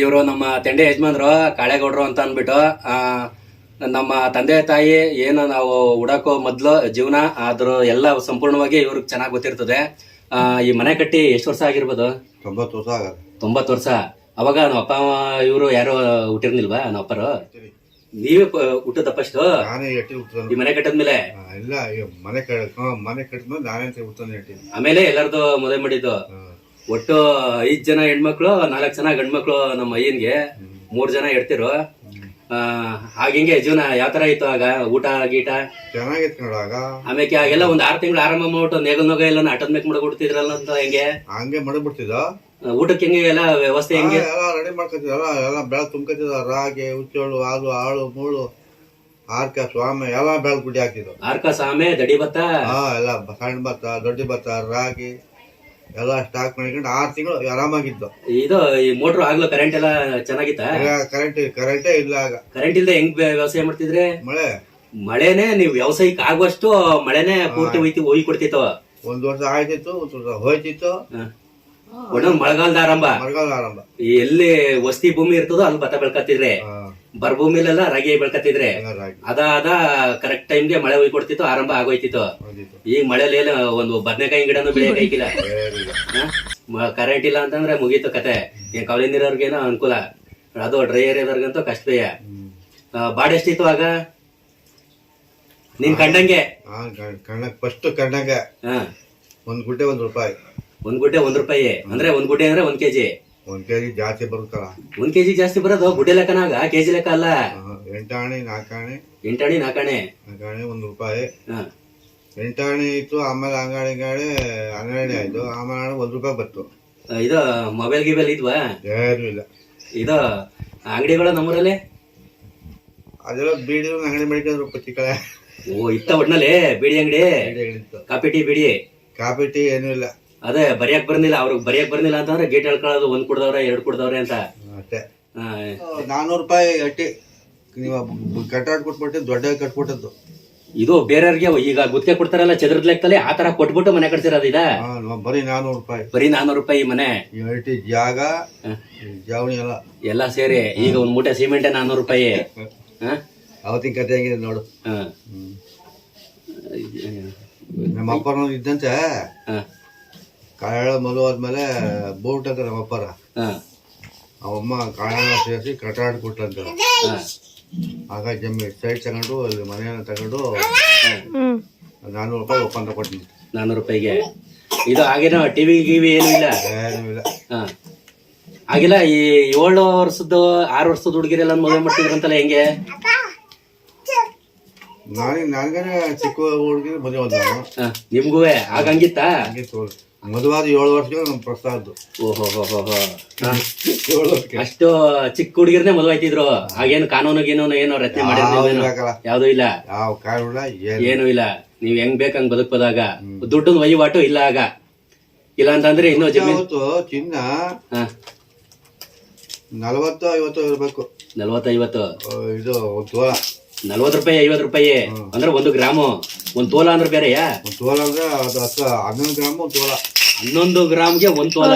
ಇವರು ನಮ್ಮ ತಂಡೆ ಯಜಮಾನ್ರು ಕಾಳೇಗೌಡರು ಅಂತ ಅಂದ್ಬಿಟ್ಟು ನಮ್ಮ ತಂದೆ ತಾಯಿ ಏನು ನಾವು ಹುಡಾಕೋ ಮೊದಲು ಜೀವನ ಅದ್ರ ಎಲ್ಲ ಸಂಪೂರ್ಣವಾಗಿ ಇವ್ರಿಗೆ ಚೆನ್ನಾಗಿ ಗೊತ್ತಿರ್ತದೆ. ಈ ಮನೆ ಕಟ್ಟಿ ಎಷ್ಟು ವರ್ಷ ಆಗಿರ್ಬೋದು? ತೊಂಬತ್ತು ವರ್ಷ ಆಗ ತೊಂಬತ್ತು ವರ್ಷ. ಅವಾಗ ನಮ್ಮ ಅಪ್ಪ ಇವರು ಯಾರು ಹುಟ್ಟಿರ್ನಿಲ್ವಾ ನಮ್ಮ ಅಪ್ಪರು? ನೀವೇ ಹುಟ್ಟದ ಫಸ್ಟ್ ನಾನೇ ಎಟ್ಟಿ ಹುಡ್ತಾನೆ ಈ ಮನೆ ಕಟ್ಟದ್ಮೇಲೆ? ಇಲ್ಲ ಈ ಮನೆ ಕಟ್ ಹ್ಮ್, ಮನೆ ಕಟ್ಟಿದ್ಮೇಲೆ ನಾನೇ ಹುಡ್ತಾನೆ ಎಟ್ಟಿನಿ ಆಮೇಲೆ ಎಲ್ಲರದು ಮದುವೆ ಮಾಡಿದ್ದು? ಒಟ್ಟು ಐದ್ ಜನ ಹೆಣ್ಮಕ್ಳು ನಾಲ್ಕ್ ಜನ ಗಂಡ್ಮಕ್ಳು ನಮ್ಮ ಅಯ್ಯನ್ಗೆ ಮೂರ್ ಜನ ಇಡ್ತಿರು ಹಾಗಿಂಗೆ ಜೀವನ ಯಾವ ತರ ಇತ್ತು ಆಗ? ಊಟ ಗೀಟ? ಚೆನ್ನಾಗಿತ್ತು ನೋಡಾಗ ಆಮೇಲೆ ಆಗೆಲ್ಲ ಒಂದ್ ಆರ್ ತಿಂಗಳು ಆರಂಭ ಮಾಡ್ಬಿಟ್ಟು ನೇಗಲ್ ನೋಗ ಎಲ್ಲ ಅಟನ್ ಮೇಕ್ ಮಾಡ್ಬಿಡ್ತಿದ್ರಲ್ಲ ಅಂತ ಹೆಂಗೆ? ಹಂಗೆ ಮಾಡಿಬಿಡ್ತಿದ್ದ? ಊಟಕ್ಕೆ ಹೆಂಗೆ ಎಲ್ಲ ವ್ಯವಸ್ಥೆ ಹೆಂಗೆ? ಎಲ್ಲ ರೆಡಿ ಮಾಡ್ಕೊತಿದ್ರಲ್ಲ ಎಲ್ಲ ಬೆಳೆ ತುಂಬ್ಕೊತಿದ್ದ ರಾಗಿ ಉಚ್ಚೋಳು ಹಾಲು ಆಳು ಮೂಳು ಆರ್ಕ ಸ್ವಾಮಿ ಎಲ್ಲ ಬೆಳೆ ಗುಡಿ ಹಾಕಿದ್ರು ಆರ್ಕ ಸ್ವಾಮಿ ದಡಿ ಭತ್ತ? ಹಾ ಎಲ್ಲ ಸಣ್ಣ ಭತ್ತ ದೊಡ್ಡ ಭತ್ತ ರಾಗಿ. ಎಲ್ಲ ಸ್ಟಾಕ್ ಮಾಡ್ಕೊಂಡು ಆರು ತಿಂಗಳು ಆರಾಮಾಗಿದ್ದು ಇದು ಈ ಮೋಟರ್ ಆಗ್ಲೋ ಕರೆಂಟ್ ಎಲ್ಲ ಚೆನ್ನಾಗಿತ್ತ? ಕರೆಂಟ್ ಕರೆಂಟೇ ಇಲ್ಲ ಆಗ. ಕರೆಂಟ್ ಇಲ್ಲದೆ ಹೆಂಗ್ ವ್ಯ- ವ್ಯವಸಾಯ ಮಾಡ್ತಿದ್ರೆ? ಮಳೆ. ಮಳೆನೆ ನೀವ್ ವ್ಯವಸಾಯಕ್ಕೆ ಆಗುವಷ್ಟು ಮಳೆನೆ ಪೂರ್ತಿ ಹೋಯ್ತಿ ಹೋಗಿ ಕೊಡ್ತಿತ್ತು. ಒಂದ್ ವರ್ಷ ಆಯ್ತಿತ್ತು ಒಂದ್ ವರ್ಷ ಹೋಯ್ತಿತ್ತು. ಒಂದೊಂದ್ ಮಳೆಗಾಲದ ಆರಂಭ. ಮಳೆಗಾಲ ಆರಂಭ. ಈ ಎಲ್ಲಿ ವಸ್ತಿ ಭೂಮಿ ಇರ್ತದೋ ಅಲ್ಲಿ ಭತ್ತ ಬೆಳ್ಕತ್ತಿದ್ರೆ ಬರ ಭೂಮಿಲೆಲ್ಲ ರಾಗಿ ಬೆಳ್ಕತ್ತಿದ್ರೆ ಅದಾದ ಕರೆಕ್ಟ್ ಟೈಮ್ಗೆ ಮಳೆ ಹೋಗಿ ಕೊಡ್ತಿತ್ತು ಆರಂಭ ಆಗೋಯ್ತಿತ್ತು. ಈಗ ಮಳೆಲಿ ಏನು ಒಂದು ಬದನೆಕಾಯಿ ಗಿಡನೂ ಬೆಳೆಯಕ್ಕಿಲ್ಲ. ಕರೆಂಟ್ ಇಲ್ಲ ಅಂತಂದ್ರೆ ಮುಗೀತು ಕತೆ. ಏನ್ ಕವಲಿ ನೀರವ್ರಿಗೇನೋ ಅನುಕೂಲ. ಅದು ಡ್ರೈ ಏರಿಯಾದವ್ರಿಗಂತೂ ಕಷ್ಟವೇ. ಬಾಡಿ ಎಷ್ಟಿತ್ತು ಆಗ? ನೀನ್ ಕಂಡಂಗೆ? ಫಸ್ಟ್ ಕಂಡಂಗೆ ಒಂದ್ ಗುಡ್ಡೆ ಒಂದ್ ರೂಪಾಯಿ. ಒಂದ್ ಗುಡ್ಡೆ ಒಂದ್ ರೂಪಾಯಿ. ಅಂದ್ರೆ ಒಂದ್ ಗುಡ್ಡೆ ಅಂದ್ರೆ ಒಂದ್ ಕೆಜಿ. ಒಂದ್ ಕೆಜಿ ಜಾಸ್ತಿ ಬರುತ್ತಲ್ಲ? ಒಂದ್ ಕೆಜಿ ಜಾಸ್ತಿ ಬರೋದು ಗುಡ್ಡೆ ಲೆಕ್ಕನಾಗ ಕೆಜಿ ಲೆಕ್ಕ ಅಲ್ಲ. ಎಂಟಾಣಿ ನಾಲ್ಕಾಣಿ ಎಂಟಾಣಿ ನಾಲ್ಕಾಣೆ ನಾಲ್ಕಾಣಿ ಒಂದ್ ರೂಪಾಯಿ. ಹಾ. ಎಂಟಾಣಿ ಇತ್ತು ಆಮೇಲೆ ಅಂಗಾಡಿ ಗಾಡಿ ಹನ್ನೆರಡು ಆಯ್ತು. ಆಮೇಲೆ ಒಂದ್ ರೂಪಾಯಿ ಬಂತು. ಇದು ಮೊಬೈಲ್ ಗಿಬೈಲ್ ಇದ್ವಾ? ಏನೂ ಇಲ್ಲ. ಇದು ಅಂಗಡಿಗಳ ನಮ್ಮೂರಲ್ಲಿ? ಅದೆಲ್ಲ ಬೀಡಿ ಅಂಗಡಿ ಮಾಡಿದ್ರು ಕಳೆ ಓ ಇತ್ತ ಒಟ್ನಲ್ಲಿ ಬಿಡಿ ಅಂಗಡಿ? ಕಾಪಿ ಟೀ ಬಿಡಿ? ಕಾಪಿ ಟೀ ಏನೂ ಇಲ್ಲ. ಅದೇ ಬರಿಯಕ್ ಬರ್ನಿಲ್ಲ ಅವ್ರಿಗೆ ಬರಿಯಕ್ ಬರ್ನಿಲ್ಲ ಅಂತಂದ್ರೆ ಗೇಟ್ ಹೇಳ್ಕೊಳ್ಳೋದು ಒಂದ್ ಕುಡ್ದವ್ರೆ ಎರಡ್ ಕೊಡ್ದವ್ರೆ ಅಂತ. ಅಷ್ಟೇ. ನಾನ್ನೂರು ರೂಪಾಯಿ ಅಟ್ಟಿ ನೀವು ಕಟ್ಟಾಡ್ ಕೊಟ್ಬಿಟ್ಟು ದೊಡ್ಡ ಕಟ್ಬಿಟ್ಟದ್ದು. ಇದು ಬೇರೆಯವ್ರಿಗೆ ಈಗ ಗುತ್ತಿಗೆ ಕೊಡ್ತಾರಲ್ಲ ಚದುರದ ಲೆಕ್ಕದಲ್ಲಿ ಆ ತರ ಕೊಟ್ಬಿಟ್ಟು ಮನೆ ಕಟ್ಸಿರೋದು ಇದ ಹಾ, ಬರೀ ನಾನೂರು ರೂಪಾಯಿ. ಬರೀ ನಾನೂರು ರೂಪಾಯಿ ಈ ಮನೆ. ಅಟ್ಟಿ ಜಾಗ ಜಾವಣಿ ಎಲ್ಲ. ಎಲ್ಲ ಸೇರಿ ಈಗ ಒಂದ್ ಮೂಟೆ ಸಿಮೆಂಟ್ ನಾನೂರು ರೂಪಾಯಿ? ಅವತ್ತಿನ ಕತೆ ಹೆಂಗಿದೆ ನೋಡು. ನಮ್ಮ ಅಪ್ಪನ ಇದ್ದಂತೆ. ಕಾಳ ಮದುವೆ ಆದ್ಮೇಲೆ ಬೋಟ್ ಅಂತ ನಮ್ಮ ಅಪ್ಪರ. ಹಾ. ಅವಮ್ಮ ಕಾಯಾಳ ಸೇರಿಸಿ ಕಟಾಡ್ ಕೊಟ್ಟಂತ ಹಾ. ಆಗ ಜಮ್ಮಿ ಸೈಡ್ ತಗೊಂಡು ಅಲ್ಲಿ ಮನೆಯನ್ನ ತಗೊಂಡು ನಾನ್ನೂರು ರೂಪಾಯಿ ಒಪ್ಪಂದ ಕೊಟ್ಟಿನಿ ನಾನ್ನೂರು ರೂಪಾಯಿಗೆ. ಇದು ಆಗೇನೋ ಟಿವಿ ಗಿವಿ ಏನು ಇಲ್ಲ? ಏನೂ ಇಲ್ಲ. ಹಾ. ಆಗಿಲ್ಲ ಈ ಏಳು ವರ್ಷದ್ದು ಆರು ವರ್ಷದ ಹುಡುಗಿರೆಲ್ಲ ಮದುವೆ ಮಾಡ್ತಿದ್ರಂತಲ್ಲ ಹೆಂಗೆ? ನಾನೇ ನನಗೇನೆ ಚಿಕ್ಕ ಹುಡುಗಿ ಮದುವೆ ಆದ ನಾನು ಹಾ, ನಿಮ್ಗೂ ಆಗ ಹಂಗಿತ್ತಾ? ಹಂಗೆ ತೋರ್ ಮದುವಾದ ಏಳು ವರ್ಷಕ್ಕೆ ನಮ್ಮ ಪ್ರಸಾದ್. ಓಹೋ ಹೋ. ಹೋ ಹೋ ಏಳು ವರ್ಷಕ್ಕೆ. ಅಷ್ಟು ಚಿಕ್ಕ ಹುಡುಗಿರ್ನೇ ಮದುವೆ ಆಯ್ತಿದ್ರು ಆಗೇನು ಕಾನೂನು ಗೀನೂನು ಏನೋ ರಚನೆ ಮಾಡಿದ್ರು. ಯಾವ್ದು ಇಲ್ಲ. ಯಾವ ಕಾರಣ ಏನು? ಏನು ಇಲ್ಲ. ನೀವ್ ಹೆಂಗ್ ಬೇಕಂಗ್ ಬದುಕ್ಬೋದಾಗ. ದುಡ್ಡು ವಹಿವಾಟು ಇಲ್ಲ ಆಗ. ಇಲ್ಲ ಅಂತಂದ್ರೆ ಇನ್ನೂ ಜಮೀನು ಚಿನ್ನ ನಲವತ್ತು ಐವತ್ತು ಇರ್ಬೇಕು. ನಲ್ವತ್ತೈವತ್ತು. ಇದು ಒಂದು ತೋಲ ನಲ್ವತ್ ರೂಪಾಯಿ ಐವತ್ ರೂಪಾಯಿ. ಅಂದ್ರೆ ಒಂದು ಗ್ರಾಮು. ಒಂದ್ ತೋಲ ಅಂದ್ರೆ ಬೇರೆಯಾ ಒಂದು ತೋಲ ಅಂದ್ರೆ ಅದು ಹತ್ತು ಹನ್ನೊಂದು ಗ್ರಾಮ್ ಒಂದು ತೋಲ. ಹನ್ನೊಂದು ಗ್ರಾಮ್ಗೆ ಒಂದ್ ತೋಲ.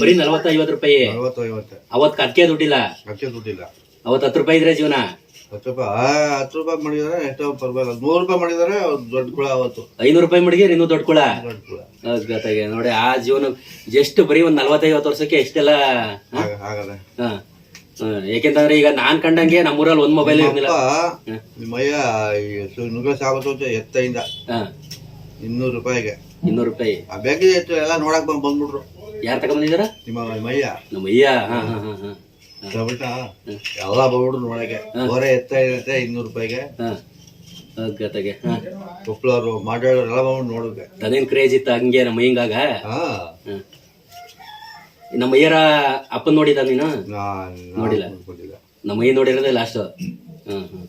ಬರೀ ನಲ್ವತ್ತ ಐವತ್ ರೂಪಾಯಿ. ಐವತ್ತು ಐವತ್ತು ಅವತ್ ಅದಕ್ಕೆ ದುಡ್ಡಿಲ್ಲ? ಅದಕ್ಕೆ ದುಡ್ಡಿಲ್ಲ. ಅವತ್ ಹತ್ತು ರೂಪಾಯಿ ಇದ್ರೆ ಜೀವನ? ಹತ್ತು ರೂಪಾಯಿ ಆ, ಹತ್ತು ರೂಪಾಯಿ ಮಾಡಿದಾರೆ ಎಷ್ಟೋ ಪರವಾಗಿಲ್ಲ. ನೂರು ರೂಪಾಯಿ ಮಾಡಿದಾರೆ ಒಂದ್ ದೊಡ್ಡ ಕುಳ ಅವತ್ತು. ಐನೂರು ರೂಪಾಯಿ ಮಡಿಗೆ ಇನ್ನೂ ದೊಡ್ಡ ಕುಳ? ದೊಡ್ಡ ಕುಳ. ನೋಡಿ ಆ ಜೀವನ ಎಷ್ಟು ಬರೀ ಒಂದ್ ನಲ್ವತ್ತೈವತ್ತು ವರ್ಷಕ್ಕೆ ಎಷ್ಟೆಲ್ಲ ಆಗ ಆಗಲ್ಲ ಹಾ. ಯಾಕೆಂತಂದ್ರೆ ಈಗ ನಾನ್ ಕಂಡಂಗೆ ನಮ್ಮೂರಲ್ಲಿ ಒಂದ್ ಮೊಬೈಲ್ ಇರ್ಲಿಲ್ಲ. ನಿಮ್ಮಯ್ಯ ಈ ಸು- ನುಗ್ಗ ಸಾಬತ್ತು ಅಂತ ಎತ್ತೈಂದ. ಇನ್ನೂರು ರೂಪಾಯಿಗೆ. ಇನ್ನೂರು ರೂಪಾಯಿ. ಆ ಎಷ್ಟು ಎಲ್ಲ ನೋಡಕ್ ಬಂದ್ ಬಂದ್ಬಿಟ್ರು. ಯಾರ್ ತಗೊಂಬಂದಿದಾರ? ನಿಮ್ಮ ನಿಮ್ಮಯ್ಯ. ನಮ್ಮ ಅಯ್ಯ ಹಾ ಹಾ ಹಾ. ಹಾ. ತಗೊಬಿಟ್ಟ ಎಲ್ಲ ಬಂದ್ಬಿಟ್ರು ನೋಡಕ್ಕೆ. ಹೊರೆ ಎತ್ತ ಇರುತ್ತೆ ಇನ್ನೂರು ರೂಪಾಯಿಗೆ. ಹಾ. ಕೊಪ್ಪಳವ್ರು ಮಾಡಾಡೋರು ಎಲ್ಲ ಬಂದ್ಬಿಟ್ಟು ನೋಡಕ್ಕೆ. ಅದೇನ್ ಕ್ರೇಜ್ ಇತ್ತು ಹಂಗೆ ನಮ್ಮ ಹಿಂಗಾಗ ಹಾ. ನಮ್ಮ ಅಯ್ಯರ ಅಪ್ಪನ್ ನೋಡಿದ ನೀನು. ನೋಡಿಲ್ಲ. ನಮ್ಮ ಅಯ್ಯ ನೋಡಿರೋದೇ ಲಾಸ್ಟ್ ಹ್ಮ್ ಹ್ಮ್.